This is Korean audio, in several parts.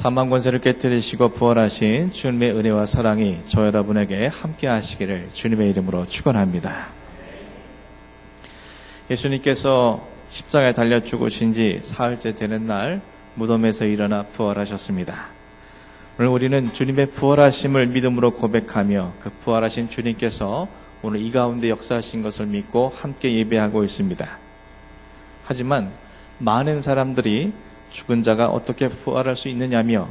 사망 권세를 깨뜨리시고 부활하신 주님의 은혜와 사랑이 저 여러분에게 함께 하시기를 주님의 이름으로 축원합니다. 예수님께서 십자가에 달려 죽으신 지 사흘째 되는 날 무덤에서 일어나 부활하셨습니다. 오늘 우리는 주님의 부활하심을 믿음으로 고백하며 그 부활하신 주님께서 오늘 이 가운데 역사하신 것을 믿고 함께 예배하고 있습니다. 하지만 많은 사람들이 죽은 자가 어떻게 부활할 수 있느냐며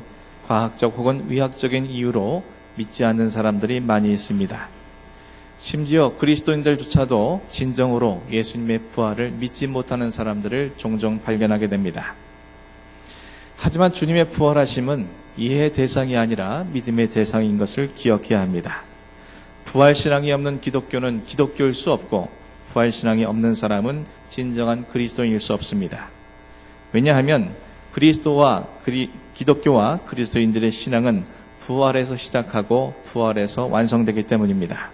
과학적 혹은 의학적인 이유로 믿지 않는 사람들이 많이 있습니다. 심지어 그리스도인들조차도 진정으로 예수님의 부활을 믿지 못하는 사람들을 종종 발견하게 됩니다. 하지만 주님의 부활하심은 이해의 대상이 아니라 믿음의 대상인 것을 기억해야 합니다. 부활신앙이 없는 기독교는 기독교일 수 없고 부활신앙이 없는 사람은 진정한 그리스도인일 수 없습니다. 왜냐하면 그리스도와 그리, 기독교와 그리스도인들의 신앙은 부활에서 시작하고 부활에서 완성되기 때문입니다.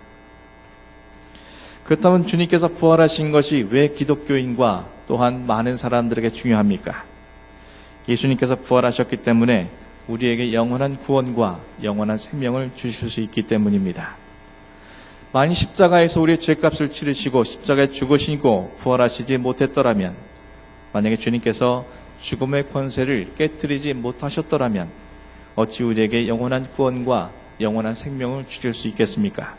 그렇다면 주님께서 부활하신 것이 왜 기독교인과 또한 많은 사람들에게 중요합니까? 예수님께서 부활하셨기 때문에 우리에게 영원한 구원과 영원한 생명을 주실 수 있기 때문입니다. 만약 십자가에서 우리의 죄값을 치르시고 십자가에 죽으시고 부활하시지 못했더라면 만약에 주님께서 죽음의 권세를 깨뜨리지 못하셨더라면 어찌 우리에게 영원한 구원과 영원한 생명을 주실 수 있겠습니까?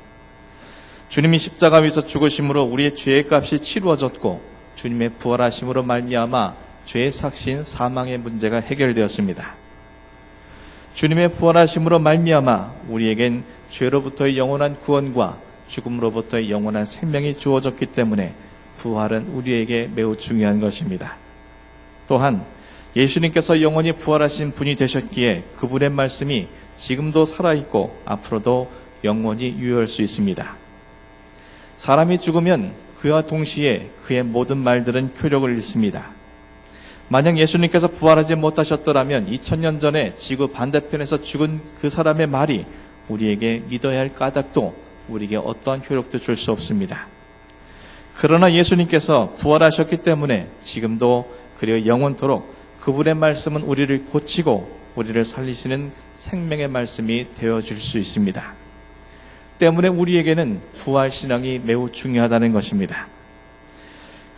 주님이 십자가 위에서 죽으심으로 우리의 죄의 값이 치루어졌고 주님의 부활하심으로 말미암아 죄의 삭신 사망의 문제가 해결되었습니다. 주님의 부활하심으로 말미암아 우리에겐 죄로부터의 영원한 구원과 죽음으로부터의 영원한 생명이 주어졌기 때문에 부활은 우리에게 매우 중요한 것입니다. 또한 예수님께서 영원히 부활하신 분이 되셨기에 그분의 말씀이 지금도 살아있고 앞으로도 영원히 유효할 수 있습니다. 사람이 죽으면 그와 동시에 그의 모든 말들은 효력을 잃습니다. 만약 예수님께서 부활하지 못하셨더라면 2000년 전에 지구 반대편에서 죽은 그 사람의 말이 우리에게 믿어야 할 까닭도 우리에게 어떠한 효력도 줄 수 없습니다. 그러나 예수님께서 부활하셨기 때문에 지금도 그리고 영원토록 그분의 말씀은 우리를 고치고 우리를 살리시는 생명의 말씀이 되어 줄 수 있습니다. 때문에 우리에게는 부활 신앙이 매우 중요하다는 것입니다.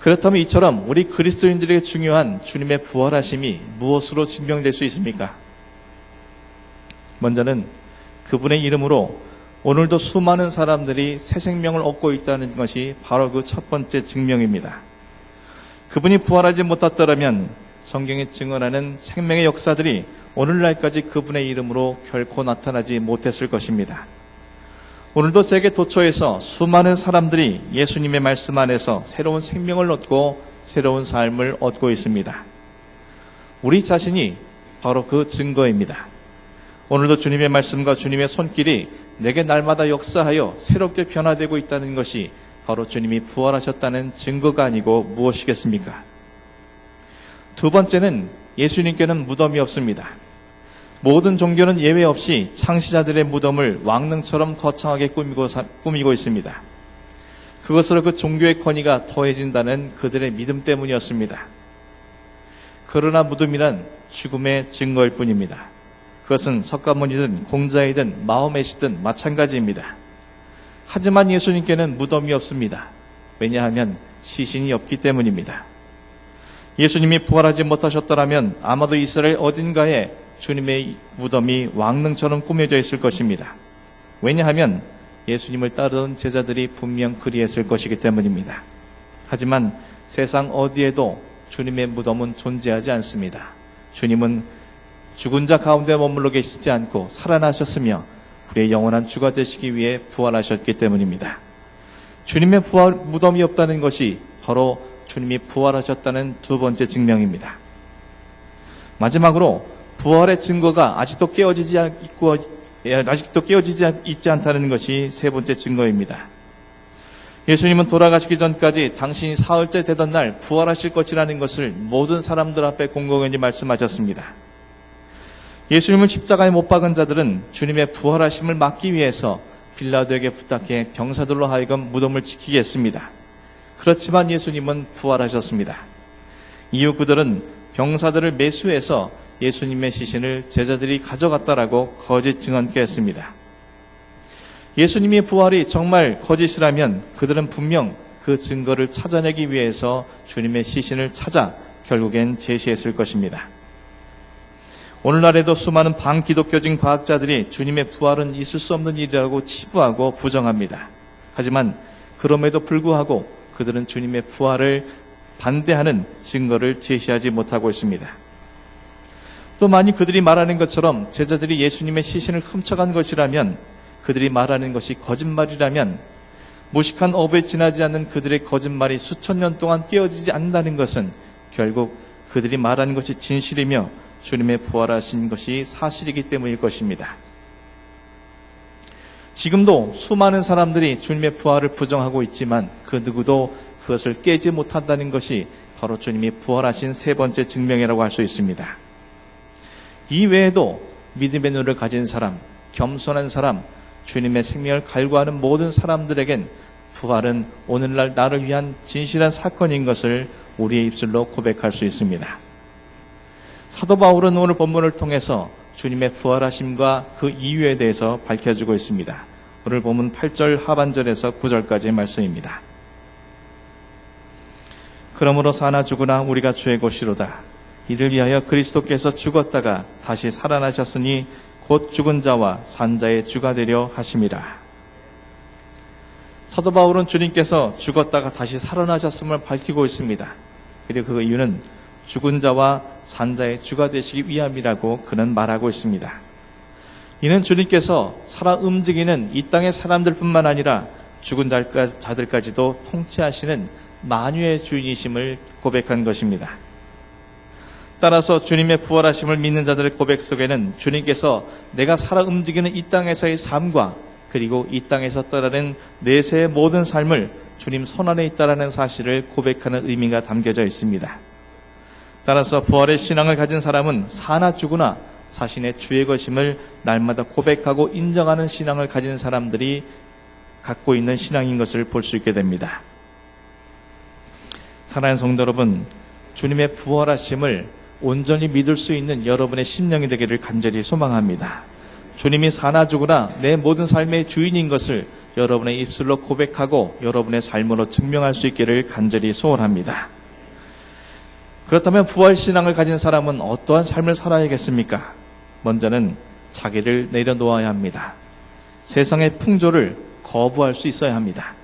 그렇다면 이처럼 우리 그리스도인들에게 중요한 주님의 부활하심이 무엇으로 증명될 수 있습니까? 먼저는 그분의 이름으로 오늘도 수많은 사람들이 새 생명을 얻고 있다는 것이 바로 그 첫 번째 증명입니다. 그분이 부활하지 못했더라면 성경에 증언하는 생명의 역사들이 오늘날까지 그분의 이름으로 결코 나타나지 못했을 것입니다. 오늘도 세계 도처에서 수많은 사람들이 예수님의 말씀 안에서 새로운 생명을 얻고 새로운 삶을 얻고 있습니다. 우리 자신이 바로 그 증거입니다. 오늘도 주님의 말씀과 주님의 손길이 내게 날마다 역사하여 새롭게 변화되고 있다는 것이 바로 주님이 부활하셨다는 증거가 아니고 무엇이겠습니까? 두 번째는 예수님께는 무덤이 없습니다. 모든 종교는 예외 없이 창시자들의 무덤을 왕릉처럼 거창하게 꾸미고, 꾸미고 있습니다. 그것으로 그 종교의 권위가 더해진다는 그들의 믿음 때문이었습니다. 그러나 무덤이란 죽음의 증거일 뿐입니다. 그것은 석가모니든 공자이든 마음에시든 마찬가지입니다. 하지만 예수님께는 무덤이 없습니다. 왜냐하면 시신이 없기 때문입니다. 예수님이 부활하지 못하셨더라면 아마도 이스라엘 어딘가에 주님의 무덤이 왕릉처럼 꾸며져 있을 것입니다. 왜냐하면 예수님을 따르던 제자들이 분명 그리했을 것이기 때문입니다. 하지만 세상 어디에도 주님의 무덤은 존재하지 않습니다. 주님은 죽은 자 가운데 머물러 계시지 않고 살아나셨으며 우리의 영원한 주가 되시기 위해 부활하셨기 때문입니다. 주님의 부활 무덤이 없다는 것이 바로 주님이 부활하셨다는 두 번째 증명입니다. 마지막으로 부활의 증거가 아직도 깨어지지 않고 아직도 깨어지지 있지 않다는 것이 세 번째 증거입니다. 예수님은 돌아가시기 전까지 당신이 사흘째 되던 날 부활하실 것이라는 것을 모든 사람들 앞에 공공연히 말씀하셨습니다. 예수님을 십자가에 못 박은 자들은 주님의 부활하심을 막기 위해서 빌라도에게 부탁해 병사들로 하여금 무덤을 지키게 했습니다. 그렇지만 예수님은 부활하셨습니다. 이후 그들은 병사들을 매수해서 예수님의 시신을 제자들이 가져갔다라고 거짓 증언케 했습니다. 예수님의 부활이 정말 거짓이라면 그들은 분명 그 증거를 찾아내기 위해서 주님의 시신을 찾아 결국엔 제시했을 것입니다. 오늘날에도 수많은 반기독교적인 과학자들이 주님의 부활은 있을 수 없는 일이라고 치부하고 부정합니다. 하지만 그럼에도 불구하고 그들은 주님의 부활을 반대하는 증거를 제시하지 못하고 있습니다. 또 만약 그들이 말하는 것처럼 제자들이 예수님의 시신을 훔쳐간 것이라면 그들이 말하는 것이 거짓말이라면 무식한 업에 지나지 않는 그들의 거짓말이 수천 년 동안 깨어지지 않는다는 것은 결국 그들이 말하는 것이 진실이며 주님의 부활하신 것이 사실이기 때문일 것입니다. 지금도 수많은 사람들이 주님의 부활을 부정하고 있지만 그 누구도 그것을 깨지 못한다는 것이 바로 주님이 부활하신 세 번째 증명이라고 할 수 있습니다. 이 외에도 믿음의 눈을 가진 사람, 겸손한 사람, 주님의 생명을 갈구하는 모든 사람들에겐 부활은 오늘날 나를 위한 진실한 사건인 것을 우리의 입술로 고백할 수 있습니다. 사도 바울은 오늘 본문을 통해서 주님의 부활하심과 그 이유에 대해서 밝혀주고 있습니다. 오늘 본문 8절 하반절에서 9절까지의 말씀입니다. 그러므로 사나 죽으나 우리가 주의 것이로다. 이를 위하여 그리스도께서 죽었다가 다시 살아나셨으니 곧 죽은 자와 산 자의 주가 되려 하심이라. 사도 바울은 주님께서 죽었다가 다시 살아나셨음을 밝히고 있습니다. 그리고 그 이유는 죽은 자와 산자의 주가 되시기 위함이라고 그는 말하고 있습니다. 이는 주님께서 살아 움직이는 이 땅의 사람들뿐만 아니라 죽은 자들까지도 통치하시는 만유의 주인이심을 고백한 것입니다. 따라서 주님의 부활하심을 믿는 자들의 고백 속에는 주님께서 내가 살아 움직이는 이 땅에서의 삶과 그리고 이 땅에서 떠나는 내세의 모든 삶을 주님 손안에 있다라는 사실을 고백하는 의미가 담겨져 있습니다. 따라서 부활의 신앙을 가진 사람은 사나 죽으나 자신의 주의 것임을 날마다 고백하고 인정하는 신앙을 가진 사람들이 갖고 있는 신앙인 것을 볼 수 있게 됩니다. 사랑하는 성도 여러분, 주님의 부활하심을 온전히 믿을 수 있는 여러분의 심령이 되기를 간절히 소망합니다. 주님이 사나 죽으나 내 모든 삶의 주인인 것을 여러분의 입술로 고백하고 여러분의 삶으로 증명할 수 있기를 간절히 소원합니다. 그렇다면 부활신앙을 가진 사람은 어떠한 삶을 살아야겠습니까? 먼저는 자기를 내려놓아야 합니다. 세상의 풍조를 거부할 수 있어야 합니다.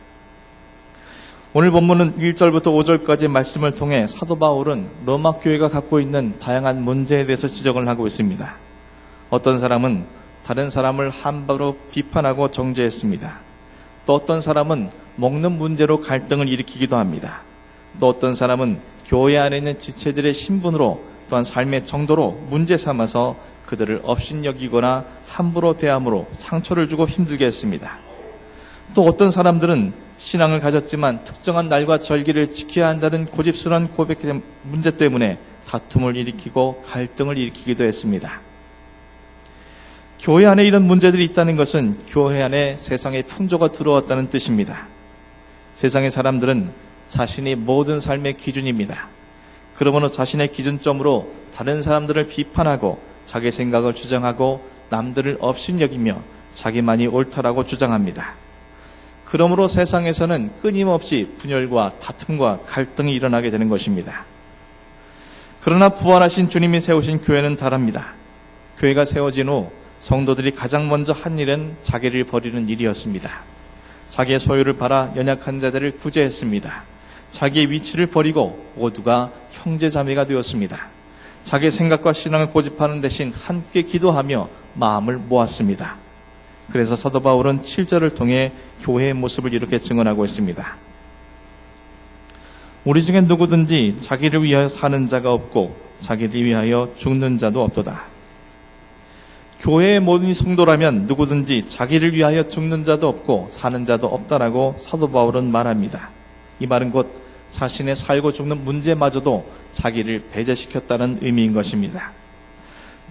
오늘 본문은 1절부터 5절까지 말씀을 통해 사도 바울은 로마 교회가 갖고 있는 다양한 문제에 대해서 지적을 하고 있습니다. 어떤 사람은 다른 사람을 함부로 비판하고 정죄했습니다. 또 어떤 사람은 먹는 문제로 갈등을 일으키기도 합니다. 또 어떤 사람은 교회 안에 있는 지체들의 신분으로 또한 삶의 정도로 문제 삼아서 그들을 업신여기거나 함부로 대함으로 상처를 주고 힘들게 했습니다. 또 어떤 사람들은 신앙을 가졌지만 특정한 날과 절기를 지켜야 한다는 고집스러운 고백 문제 때문에 다툼을 일으키고 갈등을 일으키기도 했습니다. 교회 안에 이런 문제들이 있다는 것은 교회 안에 세상의 풍조가 들어왔다는 뜻입니다. 세상의 사람들은 자신이 모든 삶의 기준입니다. 그러므로 자신의 기준점으로 다른 사람들을 비판하고 자기 생각을 주장하고 남들을 업신여기며 자기만이 옳다라고 주장합니다. 그러므로 세상에서는 끊임없이 분열과 다툼과 갈등이 일어나게 되는 것입니다. 그러나 부활하신 주님이 세우신 교회는 다릅니다. 교회가 세워진 후 성도들이 가장 먼저 한 일은 자기를 버리는 일이었습니다. 자기의 소유를 팔아 연약한 자들을 구제했습니다. 자기의 위치를 버리고 모두가 형제 자매가 되었습니다. 자기의 생각과 신앙을 고집하는 대신 함께 기도하며 마음을 모았습니다. 그래서 사도 바울은 7절을 통해 교회의 모습을 이렇게 증언하고 있습니다. 우리 중에 누구든지 자기를 위하여 사는 자가 없고 자기를 위하여 죽는 자도 없도다. 교회의 모든 성도라면 누구든지 자기를 위하여 죽는 자도 없고 사는 자도 없다라고 사도 바울은 말합니다. 이 말은 곧 자신의 살고 죽는 문제마저도 자기를 배제시켰다는 의미인 것입니다.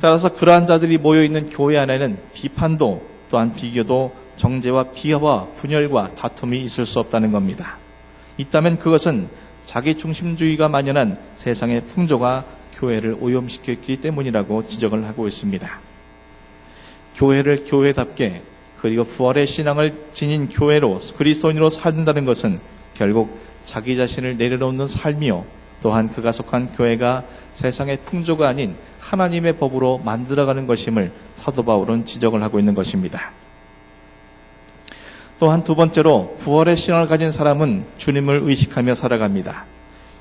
따라서 그러한 자들이 모여있는 교회 안에는 비판도 또한 비교도 정죄와 비하와 분열과 다툼이 있을 수 없다는 겁니다. 있다면 그것은 자기 중심주의가 만연한 세상의 풍조가 교회를 오염시켰기 때문이라고 지적을 하고 있습니다. 교회를 교회답게 그리고 부활의 신앙을 지닌 교회로 그리스도인으로 살는다는 것은 결국 자기 자신을 내려놓는 삶이요. 또한 그가 속한 교회가 세상의 풍조가 아닌 하나님의 법으로 만들어가는 것임을 사도 바울은 지적을 하고 있는 것입니다. 또한 두 번째로 부활의 신앙을 가진 사람은 주님을 의식하며 살아갑니다.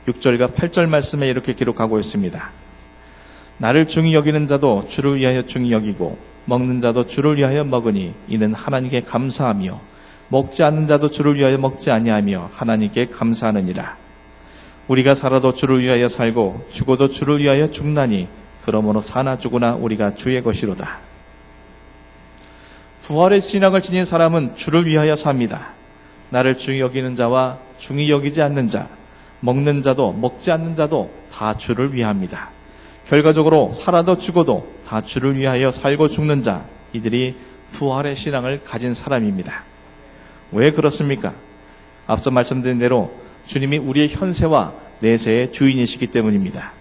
6절과 8절 말씀에 이렇게 기록하고 있습니다. 나를 중히 여기는 자도 주를 위하여 중히 여기고 먹는 자도 주를 위하여 먹으니 이는 하나님께 감사하며 먹지 않는 자도 주를 위하여 먹지 아니하며 하나님께 감사하느니라. 우리가 살아도 주를 위하여 살고 죽어도 주를 위하여 죽나니 그러므로 사나 죽으나 우리가 주의 것이로다. 부활의 신앙을 지닌 사람은 주를 위하여 삽니다. 나를 중히 여기는 자와 중히 여기지 않는 자, 먹는 자도 먹지 않는 자도 다 주를 위합니다. 결과적으로 살아도 죽어도 다 주를 위하여 살고 죽는 자, 이들이 부활의 신앙을 가진 사람입니다. 왜 그렇습니까? 앞서 말씀드린 대로 주님이 우리의 현세와 내세의 주인이시기 때문입니다.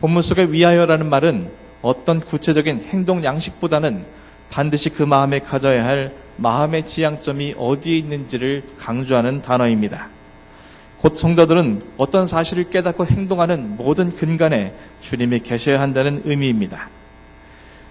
본문 속의 위하여라는 말은 어떤 구체적인 행동 양식보다는 반드시 그 마음에 가져야 할 마음의 지향점이 어디에 있는지를 강조하는 단어입니다. 곧 성도들은 어떤 사실을 깨닫고 행동하는 모든 근간에 주님이 계셔야 한다는 의미입니다.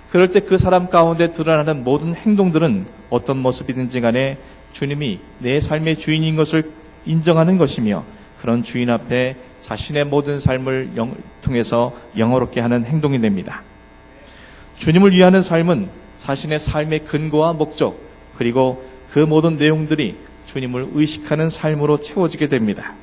그럴 때 그 사람 가운데 드러나는 모든 행동들은 어떤 모습이든지 간에 주님이 내 삶의 주인인 것을 인정하는 것이며 그런 주인 앞에 자신의 모든 삶을 영, 통해서 영어롭게 하는 행동이 됩니다. 주님을 위하는 삶은 자신의 삶의 근거와 목적 그리고 그 모든 내용들이 주님을 의식하는 삶으로 채워지게 됩니다.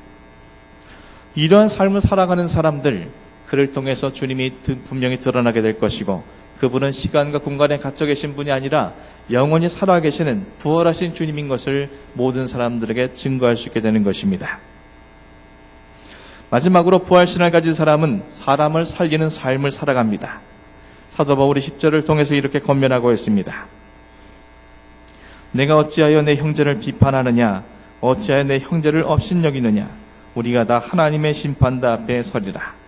이러한 삶을 살아가는 사람들, 그를 통해서 주님이 분명히 드러나게 될 것이고, 그분은 시간과 공간에 갇혀 계신 분이 아니라 영원히 살아 계시는 부활하신 주님인 것을 모든 사람들에게 증거할 수 있게 되는 것입니다. 마지막으로 부활신을 가진 사람은 사람을 살리는 삶을 살아갑니다. 사도 바울이 10절을 통해서 이렇게 건면하고 있습니다. 내가 어찌하여 내 형제를 비판하느냐? 어찌하여 내 형제를 업신여기느냐? 우리가 다 하나님의 심판다 앞에 서리라.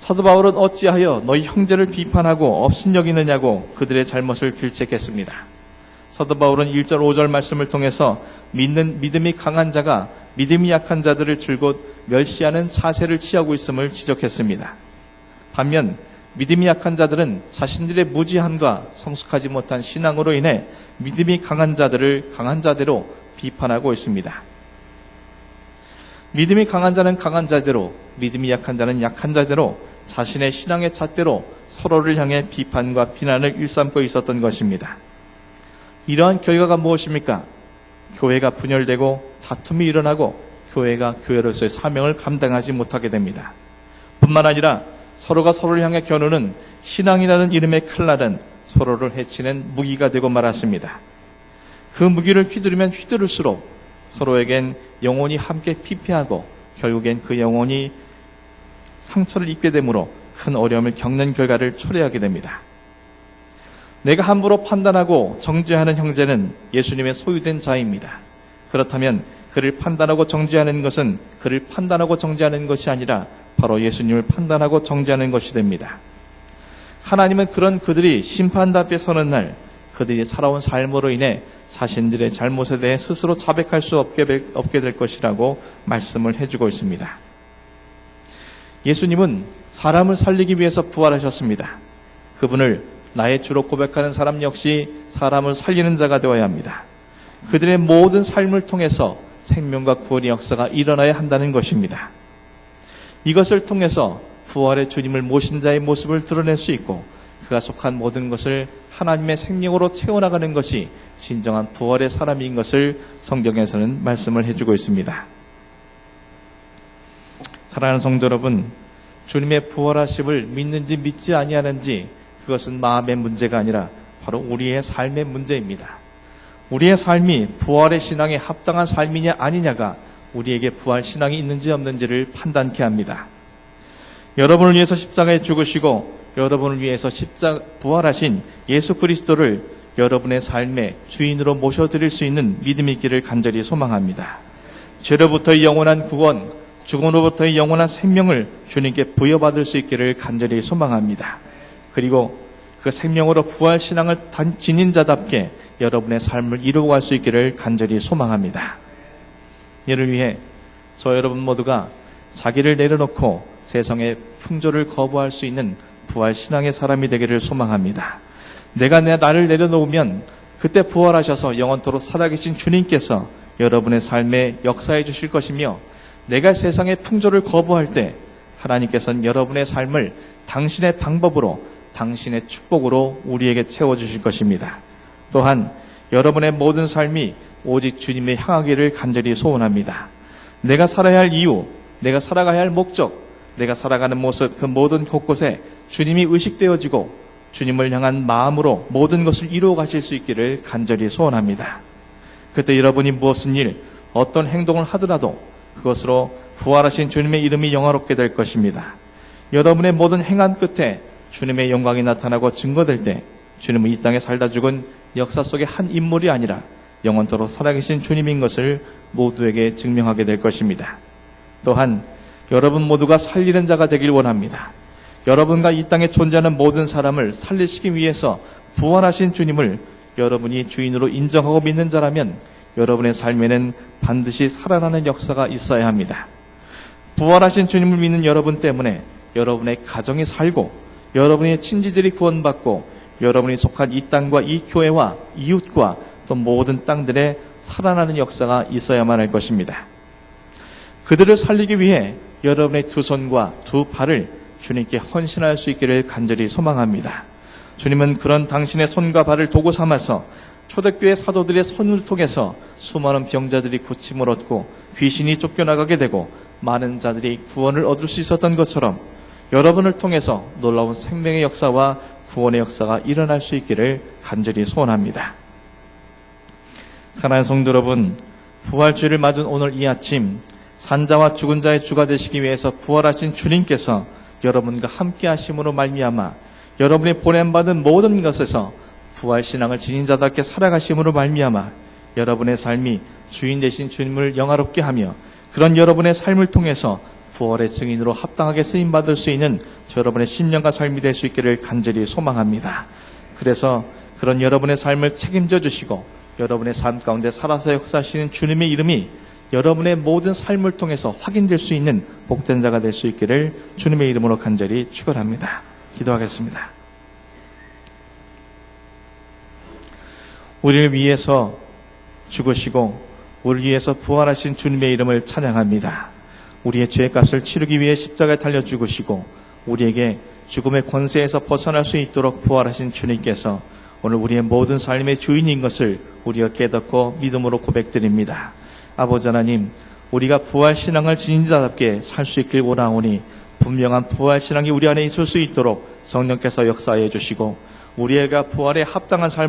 사도 바울은 어찌하여 너희 형제를 비판하고 업신여기느냐고 그들의 잘못을 질책했습니다. 사도 바울은 1절 5절 말씀을 통해서 믿는 믿음이 강한 자가 믿음이 약한 자들을 줄곧 멸시하는 사세를 취하고 있음을 지적했습니다. 반면 믿음이 약한 자들은 자신들의 무지함과 성숙하지 못한 신앙으로 인해 믿음이 강한 자들을 강한 자대로 비판하고 있습니다. 믿음이 강한 자는 강한 자대로, 믿음이 약한 자는 약한 자대로 자신의 신앙의 잣대로 서로를 향해 비판과 비난을 일삼고 있었던 것입니다. 이러한 결과가 무엇입니까? 교회가 분열되고 다툼이 일어나고 교회가 교회로서의 사명을 감당하지 못하게 됩니다. 뿐만 아니라 서로가 서로를 향해 겨누는 신앙이라는 이름의 칼날은 서로를 해치는 무기가 되고 말았습니다. 그 무기를 휘두르면 휘두를수록 서로에겐 영혼이 함께 피폐하고 결국엔 그 영혼이 상처를 입게 되므로 큰 어려움을 겪는 결과를 초래하게 됩니다. 내가 함부로 판단하고 정죄하는 형제는 예수님의 소유된 자입니다. 그렇다면 그를 판단하고 정죄하는 것은 그를 판단하고 정죄하는 것이 아니라 바로 예수님을 판단하고 정죄하는 것이 됩니다. 하나님은 그런 그들이 앞에 서는 날 그들이 살아온 삶으로 인해 자신들의 잘못에 대해 스스로 자백할 수 없게 될 것이라고 말씀을 해주고 있습니다. 예수님은 사람을 살리기 위해서 부활하셨습니다. 그분을 나의 주로 고백하는 사람 역시 사람을 살리는 자가 되어야 합니다. 그들의 모든 삶을 통해서 생명과 구원의 역사가 일어나야 한다는 것입니다. 이것을 통해서 부활의 주님을 모신 자의 모습을 드러낼 수 있고 그가 속한 모든 것을 하나님의 생명으로 채워나가는 것이 진정한 부활의 사람인 것을 성경에서는 말씀을 해주고 있습니다. 사랑하는 성도 여러분, 주님의 부활하심을 믿는지 믿지 아니하는지 그것은 마음의 문제가 아니라 바로 우리의 삶의 문제입니다. 우리의 삶이 부활의 신앙에 합당한 삶이냐 아니냐가 우리에게 부활 신앙이 있는지 없는지를 판단케 합니다. 여러분을 위해서 십자가에 죽으시고 여러분을 위해서 십자 부활하신 예수 그리스도를 여러분의 삶의 주인으로 모셔드릴 수 있는 믿음이 있기를 간절히 소망합니다. 죄로부터의 영원한 구원, 죽음으로부터의 영원한 생명을 주님께 부여받을 수 있기를 간절히 소망합니다. 그리고 그 생명으로 부활 신앙을 단- 지닌 자답게 여러분의 삶을 이루어갈 수 있기를 간절히 소망합니다. 이를 위해 저 여러분 모두가 자기를 내려놓고 세상의 풍조를 거부할 수 있는 부활 신앙의 사람이 되기를 소망합니다. 내가 내 나를 내려놓으면 그때 부활하셔서 영원토록 살아계신 주님께서 여러분의 삶에 역사해 주실 것이며 내가 세상의 풍조를 거부할 때 하나님께서는 여러분의 삶을 당신의 방법으로 당신의 축복으로 우리에게 채워 주실 것입니다. 또한 여러분의 모든 삶이 오직 주님의 향하기를 간절히 소원합니다. 내가 살아야 할 이유, 내가 살아가야 할 목적, 내가 살아가는 모습 그 모든 곳곳에 주님이 의식되어지고 주님을 향한 마음으로 모든 것을 이루어 가실 수 있기를 간절히 소원합니다. 그때 여러분이 무엇은 일, 어떤 행동을 하더라도 그것으로 부활하신 주님의 이름이 영화롭게 될 것입니다. 여러분의 모든 행한 끝에 주님의 영광이 나타나고 증거될 때 주님은 이 땅에 살다 죽은 역사 속의 한 인물이 아니라 영원토록 살아계신 주님인 것을 모두에게 증명하게 될 것입니다. 또한 여러분 모두가 살리는 자가 되길 원합니다. 여러분과 이 땅에 존재하는 모든 사람을 살리시기 위해서 부활하신 주님을 여러분이 주인으로 인정하고 믿는 자라면 여러분의 삶에는 반드시 살아나는 역사가 있어야 합니다. 부활하신 주님을 믿는 여러분 때문에 여러분의 가정이 살고 여러분의 친지들이 구원받고 여러분이 속한 이 땅과 이 교회와 이웃과 또 모든 땅들에 살아나는 역사가 있어야만 할 것입니다. 그들을 살리기 위해 여러분의 두 손과 두 발을 주님께 헌신할 수 있기를 간절히 소망합니다. 주님은 그런 당신의 손과 발을 도구 삼아서 초대교회 사도들의 손을 통해서 수많은 병자들이 고침을 얻고 귀신이 쫓겨나가게 되고 많은 자들이 구원을 얻을 수 있었던 것처럼 여러분을 통해서 놀라운 생명의 역사와 구원의 역사가 일어날 수 있기를 간절히 소원합니다. 사랑하는 성도 여러분, 부활주를 맞은 오늘 이 아침 산자와 죽은 자의 주가 되시기 위해서 부활하신 주님께서 여러분과 함께 하심으로 말미암아 여러분이 보냄받은 모든 것에서 부활 신앙을 지닌 자답게 살아가심으로 말미암아 여러분의 삶이 주인 되신 주님을 영화롭게 하며 그런 여러분의 삶을 통해서 부활의 증인으로 합당하게 쓰임 받을 수 있는 저 여러분의 신령과 삶이 될 수 있기를 간절히 소망합니다. 그래서 그런 여러분의 삶을 책임져 주시고 여러분의 삶 가운데 살아서 역사하시는 주님의 이름이 여러분의 모든 삶을 통해서 확인될 수 있는 복된 자가 될 수 있기를 주님의 이름으로 간절히 축원합니다. 기도하겠습니다. 우리를 위해서 죽으시고 우리를 위해서 부활하신 주님의 이름을 찬양합니다. 우리의 죄의 값을 치르기 위해 십자가에 달려 죽으시고 우리에게 죽음의 권세에서 벗어날 수 있도록 부활하신 주님께서 오늘 우리의 모든 삶의 주인인 것을 우리가 깨닫고 믿음으로 고백드립니다. 아버지 하나님, 우리가 부활 신앙을 지닌 자답게 살 수 있길 원하오니 분명한 부활 신앙이 우리 안에 있을 수 있도록 성령께서 역사해 주시고 우리가 부활에 합당한 삶을